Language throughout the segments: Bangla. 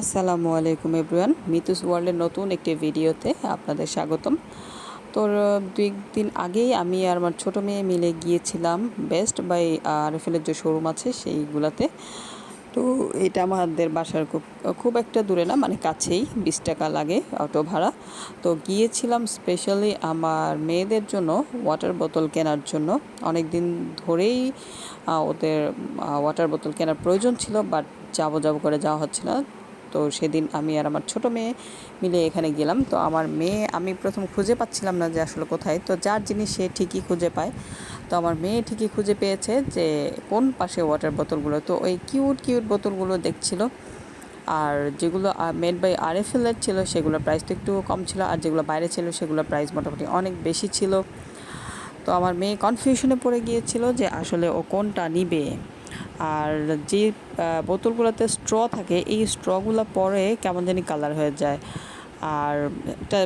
আসসালামু আলাইকুম এভরিওয়ান। মিতুস ওয়ার্ল্ডের নতুন একটি ভিডিওতে আপনাদের স্বাগতম। তো দুই দিন আগেই আমি আর আমার ছোটো মেয়ে মিলে গিয়েছিলাম বেস্ট বাই আরএফএলের যে শোরুম আছে সেইগুলাতে। তো, এটা আমাদের বাসার খুব খুব একটা দূরে না মানে কাছেই, বিশ টাকা লাগে অটো ভাড়া। তো, গিয়েছিলাম স্পেশালি আমার মেয়েদের জন্য ওয়াটার বোতল কেনার জন্য। অনেক দিন ধরেই ওদের ওয়াটার বোতল কেনার প্রয়োজন ছিল বাট যাব যাব করে যাওয়া হচ্ছে না। তো সেদিন আমি আর আমার ছোট মেয়ে মিলে এখানে গেলাম। তো আমার মেয়ে, আমি প্রথম খুঁজে পাচ্ছিলাম না যে আসলে কোথায়। তো যার জিনিস সে ঠিকই খুঁজে পায়। তো আমার মেয়ে ঠিকই খুঁজে পেয়েছে যে কোন পাশে ওয়াটার বোতলগুলো তো ওই কিউট কিউট বোতলগুলো দেখছিল। আর যেগুলো মেড বাই আর এফ এলের ছিল, সেগুলোর প্রাইস তো একটু কম ছিল। আর যেগুলো বাইরে ছিল, সেগুলোর প্রাইস মোটামুটি অনেক বেশি ছিল। তো আমার মেয়ে কনফিউশনে পড়ে গিয়েছিল যে আসলে ও কোনটা নিবে। আর যে বোতলগুলোতে স্ট্র থাকে, এই স্ট্রগুলো পরে কেমন জানি কালার হয়ে যায়। আর একটা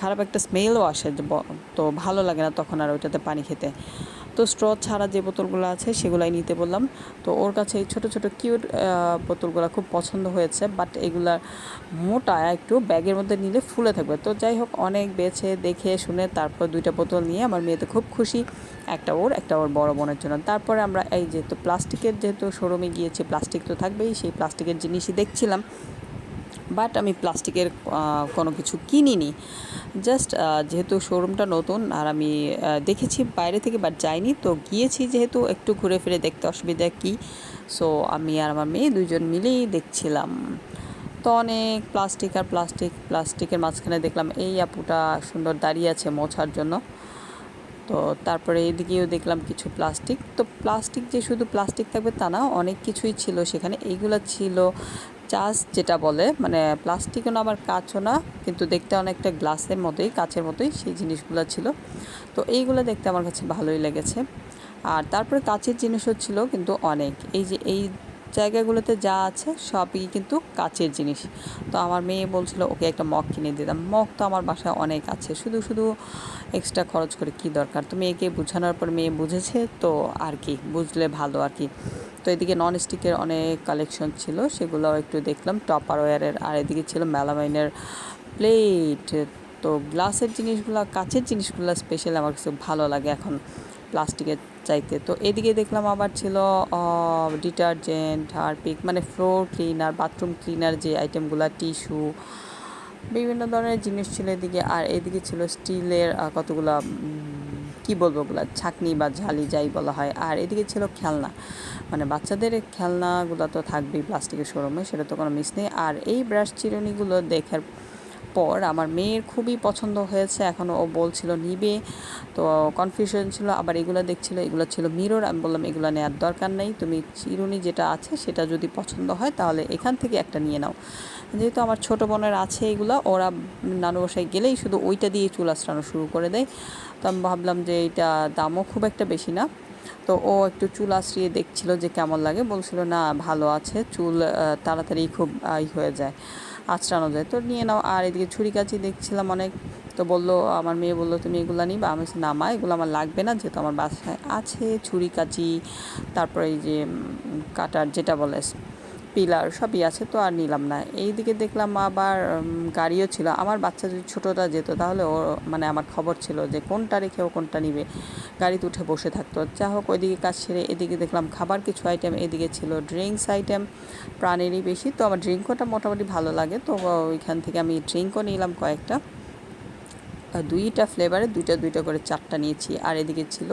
খারাপ একটা স্মেলও আসে তো ভালো লাগে না তখন আর ওইটাতে পানি খেতে। তো স্ট্র ছাড়া যে বোতলগুলো আছে সেগুলাই নিতে বললাম। তো ওর কাছে এই ছোটো ছোটো, কিউট বোতলগুলো খুব পছন্দ হয়েছে, বাট এগুলা মোটা একটু ব্যাগের মধ্যে নিলে ফুলে থাকবে। তো যাই হোক, অনেক বেছে, দেখে, শুনে তারপর দুইটা বোতল নিয়ে আমার মেয়েতে খুব খুশি, একটা ওর একটা ওর বড় বোনের জন্য। তারপরে আমরা এই যেহেতু প্লাস্টিকের যেহেতু শোরুমে গিয়েছি, প্লাস্টিক তো থাকবেই, সেই প্লাস্টিকের জিনিসই দেখছিলাম। বাট আমি প্লাস্টিকের কোনো কিছু কিনিনি। জাস্ট যেহেতু শোরুমটা নতুন আর আমি দেখেছি বাইরে থেকে বাট যাইনি, তো গিয়েছি যেহেতু একটু ঘুরে ফিরে দেখতে অসুবিধা কী। সো আমি আর আমার মেয়ে দুজন মিলেই দেখছিলাম। তো অনেক প্লাস্টিক আর প্লাস্টিক, প্লাস্টিকের মাঝখানে দেখলাম, এই আপুটা সুন্দর দাঁড়িয়ে আছে মোছার জন্য। তো তারপরে এদিকেও দেখলাম কিছু প্লাস্টিক। তো প্লাস্টিক যে শুধু প্লাস্টিক থাকবে তা না, অনেক কিছুই ছিল সেখানে। এইগুলো ছিল চাষ যেটা বলে মানে প্লাস্টিকও না, আবার কাঁচও না, কিন্তু দেখতে অনেকটা গ্লাসের মতোই, কাচের মতোই সেই জিনিসগুলো ছিল। তো এইগুলো দেখতে আমার কাছে ভালোই লেগেছে। আর তারপরে কাচের জিনিসও ছিল, কিন্তু অনেক। এই যে এই জায়গাগুলোতে যা আছে সবই কিন্তু কাচের জিনিস। তো আমার মেয়ে বলছিল, ওকে একটা মগ কিনে দিতাম মগ তো আমার বাসায় অনেক আছে। শুধু শুধু এক্সট্রা খরচ করে কি দরকার? তো মেয়েকে বোঝানোর পর মেয়ে বুঝেছে, তো আর কি, বুঝলে ভালো আর কি। তো এদিকে নন স্টিকের অনেক কালেকশন ছিল, সেগুলোও একটু দেখলাম। টপার ওয়ারের আর এদিকে ছিল মেলামাইনের প্লেট তো গ্লাসের জিনিসগুলো, কাচের জিনিসগুলো স্পেশালি আমার কাছে ভালো লাগে এখন। প্লাস্টিকের চাইতে। তো এদিকে দেখলাম আবার ছিল ডিটারজেন্ট, হারপিক মানে ফ্লোর ক্লিনার, বাথরুম ক্লিনার যে আইটেমগুলো, টিস্যু, বিভিন্ন ধরনের জিনিস ছিল এদিকে। আর এদিকে ছিল স্টিলের কতগুলো কি বলব ওগুলো, ছাকনি বা ঝালি যাই বলা হয়। আর এদিকে ছিল খেলনা। মানে বাচ্চাদের খেলনাগুলো তো থাকবেই প্লাস্টিকের শোরুমে, সেটা তো কোনো মিস নেই। আর এই ব্রাশ চিরুনিগুলো দেখার পর আমার মেয়ের খুবই পছন্দ হয়েছে এখন ও বলছিল, নিবে। তো কনফিউশন ছিল, আবার এগুলো দেখছিল, এগুলো ছিল মিরর আমি বললাম, এগুলো নেওয়ার দরকার নেই, তুমি চিরুনি যেটা আছে সেটা যদি পছন্দ হয় তাহলে এখান থেকে একটা নিয়ে নাও। যেহেতু আমার ছোটো বোনের আছে এগুলো, ওরা নানু বসায় গেলেই শুধু ওইটা দিয়ে চুল আঁচড়ানো শুরু করে দেয়। তো আমি ভাবলাম যে এটা দামও খুব একটা বেশি না। তো ও একটু চুল আশ্রিয়ে দেখছিল যে কেমন লাগে, বলছিল, না, ভালো আছে, চুল তাড়াতাড়ি খুব ই হয়ে যায়। আঁচড়ানো যায়। তো নিয়ে নাও। আর এদিকে ছুরি কাচি দেখছিলাম অনেক। তো বলল, আমার মেয়ে বলল, তুমি এগুলো নিবা? আমি না মা, এগুলো আমার লাগবে না, যেহেতু আমার বাসায় আছে ছুরি কাচি, তারপরে এই যে কাটার যেটা বলে পিলার সবই আছে, তো আর নিলাম না। এই দিকে দেখলাম আবার গাড়িও ছিল। আমার বাচ্চা যদি ছোটোটা যেত, তাহলে ও মানে আমার খবর ছিল যে কোনটা রেখে ও কোনটা নিবে। গাড়িতে উঠে বসে থাকতো। যা হোক, ওইদিকে কাজ সেরে এদিকে দেখলাম খাবার কিছু আইটেম এদিকে ছিল ড্রিঙ্কস আইটেম প্রাণেরই বেশি। তো আমার ড্রিঙ্কটা মোটামুটি ভালো লাগে। তো ওইখান থেকে আমি ড্রিঙ্কও নিলাম কয়েকটা। দুইটা ফ্লেভারে দুইটা দুইটা করে চারটা নিয়েছি। আর এদিকে ছিল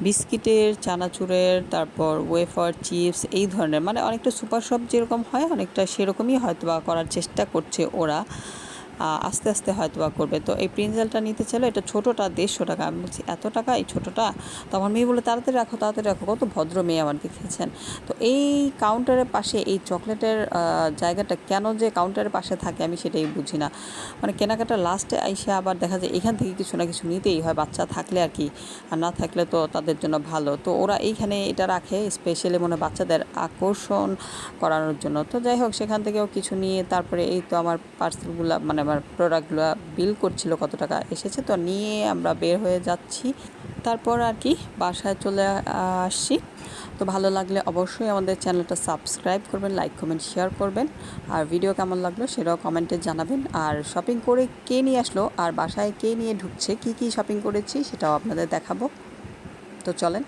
বিস্কিটের, চানাচুরের, তারপর ওয়েফার চিপস এই ধরনের। মানে অনেকটা সুপার শপ যেরকম হয়, অনেকটা সেরকমই হয়তো বা করার চেষ্টা করছে ওরা। আস্তে আস্তে হয়তো বা করবে। তো এই প্রিন্সেলটা নিতে চাইলো, এটা ছোটোটা দেড়শো টাকা। আমি বলছি, এত টাকা? এই ছোটোটা? তো আমার মেয়ে বলে তাড়াতাড়ি রাখো তাড়াতাড়ি রাখো, কত ভদ্র মেয়ে আমার দেখেছেন। তো এই কাউন্টারের পাশে, এই চকলেটের জায়গাটা কেন যে কাউন্টারের পাশে থাকে আমি সেটাই বুঝি না। মানে কেনাকাটা লাস্টে আইসে আবার দেখা যায় এখান থেকে কিছু না কিছু নিতেই হয়, বাচ্চা থাকলে আর কি, আর না থাকলে তো তাদের জন্য ভালো। তো ওরা এইখানে এটা রাখে স্পেশালি মনে বাচ্চাদের আকর্ষণ করানোর জন্য। তো যাই হোক, সেখান থেকেও কিছু নিয়ে, তারপরে এই তো আমার পার্সেলগুলো মানে আমার প্রোডাক্টগুলো বিল করছিল কত টাকা এসেছে, তো নিয়ে আমরা বের হয়ে যাচ্ছি। তারপর আর কি বাসায় চলে আসছি। তো ভালো লাগলে অবশ্যই আমাদের চ্যানেলটা সাবস্ক্রাইব করবেন লাইক কমেন্ট শেয়ার করবেন। আর ভিডিও কেমন লাগল সেটাও কমেন্টে জানাবেন। আর শপিং করে কে নিয়ে আসলো, আর বাসায় কে নিয়ে ঢুকছে, কি কি শপিং করেছি সেটাও আপনাদের দেখাবো। তো চলেন।